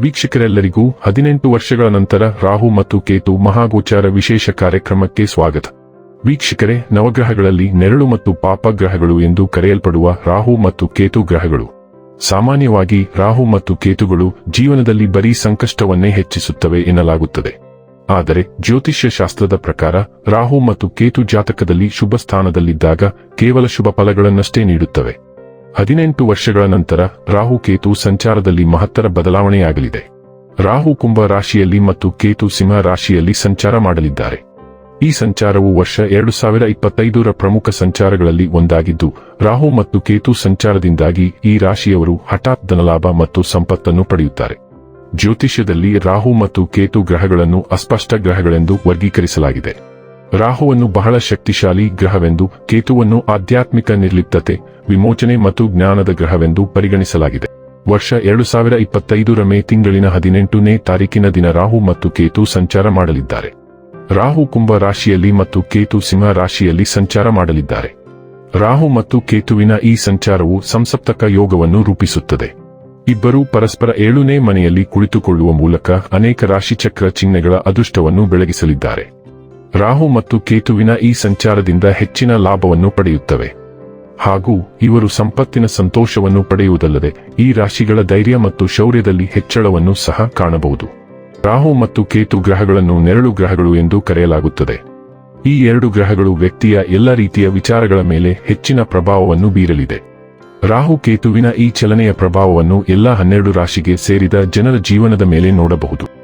ವೀಕ್ಷಕರೆಲ್ಲರಿಗೂ ಹದಿನೆಂಟು ವರ್ಷಗಳ ನಂತರ ರಾಹು ಮತ್ತು ಕೇತು ಮಹಾಗೋಚಾರ ವಿಶೇಷ ಕಾರ್ಯಕ್ರಮಕ್ಕೆ ಸ್ವಾಗತ. ವೀಕ್ಷಕರೇ, ನವಗ್ರಹಗಳಲ್ಲಿ ನೆರಳು ಮತ್ತು ಪಾಪಗ್ರಹಗಳು ಎಂದು ಕರೆಯಲ್ಪಡುವ ರಾಹು ಮತ್ತು ಕೇತು ಗ್ರಹಗಳು. ಸಾಮಾನ್ಯವಾಗಿ ರಾಹು ಮತ್ತು ಕೇತುಗಳು ಜೀವನದಲ್ಲಿ ಬರೀ ಸಂಕಷ್ಟವನ್ನೇ ಹೆಚ್ಚಿಸುತ್ತವೆ ಎನ್ನಲಾಗುತ್ತದೆ. ಆದರೆ ಜ್ಯೋತಿಷ್ಯ ಶಾಸ್ತ್ರದ ಪ್ರಕಾರ ರಾಹು ಮತ್ತು ಕೇತು ಜಾತಕದಲ್ಲಿ ಶುಭ ಸ್ಥಾನದಲ್ಲಿದ್ದಾಗ ಕೇವಲ ಶುಭ ಫಲಗಳನ್ನಷ್ಟೇ ನೀಡುತ್ತವೆ. ಹದಿನೆಂಟು ವರ್ಷಗಳ ನಂತರ ರಾಹು ಕೇತು ಸಂಚಾರದಲ್ಲಿ ಮಹತ್ತರ ಬದಲಾವಣೆಯಾಗಲಿದೆ. ರಾಹು ಕುಂಭ ರಾಶಿಯಲ್ಲಿ ಮತ್ತು ಕೇತು ಸಿಂಹ ರಾಶಿಯಲ್ಲಿ ಸಂಚಾರ ಮಾಡಲಿದ್ದಾರೆ. ಈ ಸಂಚಾರವು ವರ್ಷ ಎರಡು ಸಾವಿರ ಇಪ್ಪತ್ತೈದರ ಪ್ರಮುಖ ಸಂಚಾರಗಳಲ್ಲಿ ಒಂದಾಗಿದ್ದು, ರಾಹು ಮತ್ತು ಕೇತು ಸಂಚಾರದಿಂದಾಗಿ ಈ ರಾಶಿಯವರು ಹಠಾತ್ ಧನಲಾಭ ಮತ್ತು ಸಂಪತ್ತನ್ನು ಪಡೆಯುತ್ತಾರೆ. ಜ್ಯೋತಿಷ್ಯದಲ್ಲಿ ರಾಹು ಮತ್ತು ಕೇತು ಗ್ರಹಗಳನ್ನು ಅಸ್ಪಷ್ಟ ಗ್ರಹಗಳೆಂದು ವರ್ಗೀಕರಿಸಲಾಗಿದೆ. ರಾಹುವನ್ನು ಬಹಳ ಶಕ್ತಿಶಾಲಿ ಗ್ರಹವೆಂದು, ಕೇತುವನ್ನು ಆಧ್ಯಾತ್ಮಿಕ ನಿರ್ಲಿಪ್ತತೆ, ವಿಮೋಚನೆ ಮತ್ತು ಜ್ಞಾನದ ಗ್ರಹವೆಂದು ಪರಿಗಣಿಸಲಾಗಿದೆ. ವರ್ಷ ಎರಡು ಸಾವಿರ ಇಪ್ಪತ್ತೈದರ ಮೇ ತಿಂಗಳಿನ ಹದಿನೆಂಟನೇ ತಾರೀಕಿನ ದಿನ ರಾಹು ಮತ್ತು ಕೇತು ಸಂಚಾರ ಮಾಡಲಿದ್ದಾರೆ. ರಾಹು ಕುಂಭ ರಾಶಿಯಲ್ಲಿ ಮತ್ತು ಕೇತು ಸಿಂಹ ರಾಶಿಯಲ್ಲಿ ಸಂಚಾರ ಮಾಡಲಿದ್ದಾರೆ. ರಾಹು ಮತ್ತು ಕೇತುವಿನ ಈ ಸಂಚಾರವು ಸಂಸಪ್ತಕ ಯೋಗವನ್ನು ರೂಪಿಸುತ್ತದೆ. ಇಬ್ಬರೂ ಪರಸ್ಪರ ಏಳುನೇ ಮನೆಯಲ್ಲಿ ಕುಳಿತುಕೊಳ್ಳುವ ಮೂಲಕ ಅನೇಕ ರಾಶಿಚಕ್ರ ಚಿಹ್ನೆಗಳ ಅದೃಷ್ಟವನ್ನು ಬೆಳಗಿಸಲಿದ್ದಾರೆ. ರಾಹು ಮತ್ತು ಕೇತುವಿನ ಈ ಸಂಚಾರದಿಂದ ಹೆಚ್ಚಿನ ಲಾಭವನ್ನು ಪಡೆಯುತ್ತವೆ. ಹಾಗೂ ಇವರು ಸಂಪತ್ತಿನ ಸಂತೋಷವನ್ನು ಪಡೆಯುವುದಲ್ಲದೆ ಈ ರಾಶಿಗಳ ಧೈರ್ಯ ಮತ್ತು ಶೌರ್ಯದಲ್ಲಿ ಹೆಚ್ಚಳವನ್ನು ಸಹ ಕಾಣಬಹುದು. ರಾಹು ಮತ್ತು ಕೇತು ಗ್ರಹಗಳನ್ನು ನೆರಳು ಗ್ರಹಗಳು ಎಂದು ಕರೆಯಲಾಗುತ್ತದೆ. ಈ ಎರಡು ಗ್ರಹಗಳು ವ್ಯಕ್ತಿಯ ಎಲ್ಲ ರೀತಿಯ ವಿಚಾರಗಳ ಮೇಲೆ ಹೆಚ್ಚಿನ ಪ್ರಭಾವವನ್ನು ಬೀರಲಿದೆ. ರಾಹು ಕೇತುವಿನ ಈ ಚಲನೆಯ ಪ್ರಭಾವವನ್ನು ಎಲ್ಲ ಹನ್ನೆರಡು ರಾಶಿಗೆ ಸೇರಿದ ಜನರ ಜೀವನದ ಮೇಲೆ ನೋಡಬಹುದು.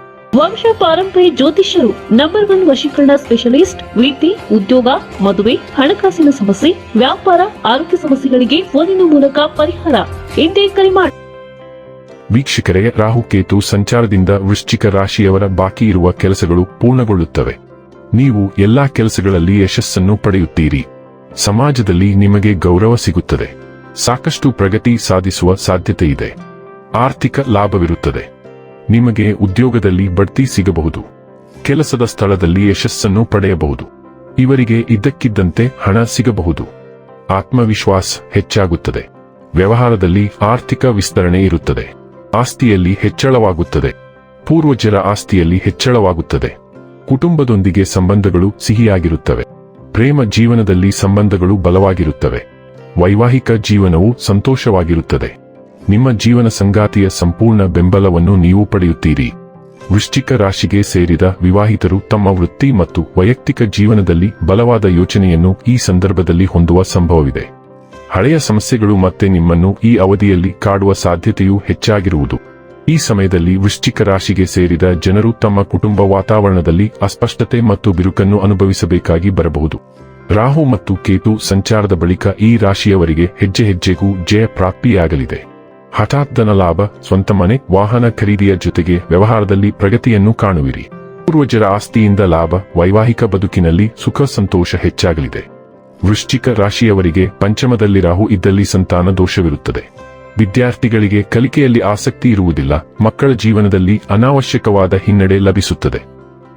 ವಂಶ ಪಾರಂಪರ್ಯ ಜ್ಯೋತಿಷ್ಯರು ನಂಬರ್ ಒನ್ ವಶೀಕರಣ ಸ್ಪೆಷಲಿಸ್ಟ್ ವೀತಿ ಉದ್ಯೋಗ, ಮದುವೆ, ಹಣಕಾಸಿನ ಸಮಸ್ಯೆ, ವ್ಯಾಪಾರ, ಆರೋಗ್ಯ ಸಮಸ್ಯೆಗಳಿಗೆ ಫೋನಿನ ಮೂಲಕ ಪರಿಹಾರ. ಎಂದೇ ಕರೆ ಮಾಡಿ ವೀಕ್ಷಕರೇ, ರಾಹುಕೇತು ಸಂಚಾರದಿಂದ ವೃಶ್ಚಿಕ ರಾಶಿಯವರ ಬಾಕಿ ಇರುವ ಕೆಲಸಗಳು ಪೂರ್ಣಗೊಳ್ಳುತ್ತವೆ. ನೀವು ಎಲ್ಲಾ ಕೆಲಸಗಳಲ್ಲಿ ಯಶಸ್ಸನ್ನು ಪಡೆಯುತ್ತೀರಿ. ಸಮಾಜದಲ್ಲಿ ನಿಮಗೆ ಗೌರವ ಸಿಗುತ್ತದೆ. ಸಾಕಷ್ಟು ಪ್ರಗತಿ ಸಾಧಿಸುವ ಸಾಧ್ಯತೆ ಇದೆ. ಆರ್ಥಿಕ ಲಾಭವಿರುತ್ತದೆ. ನಿಮಗೆ ಉದ್ಯೋಗದಲ್ಲಿ ಬಡ್ತಿ ಸಿಗಬಹುದು. ಕೆಲಸದ ಸ್ಥಳದಲ್ಲಿ ಯಶಸ್ಸನ್ನು ಪಡೆಯಬಹುದು. ಇವರಿಗೆ ಇದ್ದಕ್ಕಿದ್ದಂತೆ ಹಣ ಸಿಗಬಹುದು. ಆತ್ಮವಿಶ್ವಾಸ ಹೆಚ್ಚಾಗುತ್ತದೆ. ವ್ಯವಹಾರದಲ್ಲಿ ಆರ್ಥಿಕ ವಿಸ್ತರಣೆ ಇರುತ್ತದೆ. ಆಸ್ತಿಯಲ್ಲಿ ಹೆಚ್ಚಳವಾಗುತ್ತದೆ. ಪೂರ್ವಜರ ಆಸ್ತಿಯಲ್ಲಿ ಹೆಚ್ಚಳವಾಗುತ್ತದೆ. ಕುಟುಂಬದೊಂದಿಗೆ ಸಂಬಂಧಗಳು ಸಿಹಿಯಾಗಿರುತ್ತವೆ. ಪ್ರೇಮ ಜೀವನದಲ್ಲಿ ಸಂಬಂಧಗಳು ಬಲವಾಗಿರುತ್ತವೆ. ವೈವಾಹಿಕ ಜೀವನವು ಸಂತೋಷವಾಗಿರುತ್ತದೆ. ನಿಮ್ಮ ಜೀವನ ಸಂಗಾತಿಯ ಸಂಪೂರ್ಣ ಬೆಂಬಲವನ್ನು ನೀವು ಪಡೆಯುತ್ತೀರಿ. ವೃಶ್ಚಿಕ ರಾಶಿಗೆ ಸೇರಿದ ವಿವಾಹಿತರು ತಮ್ಮ ವೃತ್ತಿ ಮತ್ತು ವೈಯಕ್ತಿಕ ಜೀವನದಲ್ಲಿ ಬಲವಾದ ಯೋಚನೆಯನ್ನು ಈ ಸಂದರ್ಭದಲ್ಲಿ ಹೊಂದುವ ಸಂಭವವಿದೆ. ಹಳೆಯ ಸಮಸ್ಯೆಗಳು ಮತ್ತೆ ನಿಮ್ಮನ್ನು ಈ ಅವಧಿಯಲ್ಲಿ ಕಾಡುವ ಸಾಧ್ಯತೆಯೂ ಹೆಚ್ಚಾಗಿರುವುದು. ಈ ಸಮಯದಲ್ಲಿ ವೃಶ್ಚಿಕ ರಾಶಿಗೆ ಸೇರಿದ ಜನರು ತಮ್ಮ ಕುಟುಂಬ ವಾತಾವರಣದಲ್ಲಿ ಅಸ್ಪಷ್ಟತೆ ಮತ್ತು ಬಿರುಕನ್ನು ಅನುಭವಿಸಬೇಕಾಗಿ ಬರಬಹುದು. ರಾಹು ಮತ್ತು ಕೇತು ಸಂಚಾರದ ಬಳಿಕ ಈ ರಾಶಿಯವರಿಗೆ ಹೆಜ್ಜೆ ಹೆಜ್ಜೆಗೂ ಜಯ ಪ್ರಾಪ್ತಿಯಾಗಲಿದೆ ಹಠಾತ್ ಧನ ಲಾಭ ಸ್ವಂತ ಮನೆ, ವಾಹನ ಖರೀದಿಯ ಜೊತೆಗೆ ವ್ಯವಹಾರದಲ್ಲಿ ಪ್ರಗತಿಯನ್ನು ಕಾಣುವಿರಿ. ಪೂರ್ವಜರ ಆಸ್ತಿಯಿಂದ ಲಾಭ, ವೈವಾಹಿಕ ಬದುಕಿನಲ್ಲಿ ಸುಖ, ಸಂತೋಷ ಹೆಚ್ಚಾಗಲಿದೆ. ವೃಶ್ಚಿಕ ರಾಶಿಯವರಿಗೆ ಪಂಚಮದಲ್ಲಿ ರಾಹು ಇದ್ದಲ್ಲಿ ಸಂತಾನ ದೋಷವಿರುತ್ತದೆ. ವಿದ್ಯಾರ್ಥಿಗಳಿಗೆ ಕಲಿಕೆಯಲ್ಲಿ ಆಸಕ್ತಿ ಇರುವುದಿಲ್ಲ, ಮಕ್ಕಳ ಜೀವನದಲ್ಲಿ ಅನಾವಶ್ಯಕವಾದ ಹಿನ್ನಡೆ ಲಭಿಸುತ್ತದೆ.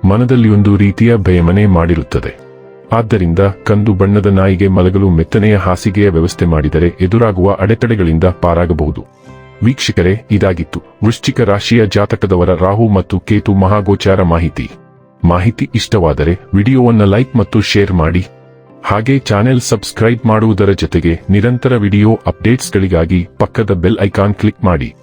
ಮನದಲ್ಲಿ ಒಂದು ರೀತಿಯ ಭಯಮನೆ ಮಾಡಿರುತ್ತದೆ. ಆದ್ದರಿಂದ ಕಂದು ಬಣ್ಣದ ನಾಯಿಗೆ ಮಲಗಲು ಮೆತ್ತನೆಯ ಹಾಸಿಗೆಯ ವ್ಯವಸ್ಥೆ ಮಾಡಿದರೆ ಎದುರಾಗುವ ಅಡೆತಡೆಗಳಿಂದ ಪಾರಾಗಬಹುದು. ವೀಕ್ಷಕರೇ, ಇದಾಗಿತ್ತು. ವೃಶ್ಚಿಕ ರಾಶಿಯ ಜಾತಕದವರ ರಾಹು ಮತ್ತು ಕೇತು ಮಹಾಗೋಚಾರ ಮಾಹಿತಿ. ಮಾಹಿತಿ ಇಷ್ಟವಾದರೆ ವಿಡಿಯೋವನ್ನ ಲೈಕ್ ಮತ್ತು ಶೇರ್ ಮಾಡಿ. ಹಾಗೆ ಚಾನೆಲ್ ಸಬ್ಸ್ಕ್ರೈಬ್ ಮಾಡುವುದರ ಜೊತೆಗೆ ನಿರಂತರ ವಿಡಿಯೋ ಅಪ್ಡೇಟ್ಸ್ಗಳಿಗಾಗಿ ಪಕ್ಕದ ಬೆಲ್ ಐಕಾನ್ ಕ್ಲಿಕ್ ಮಾಡಿ.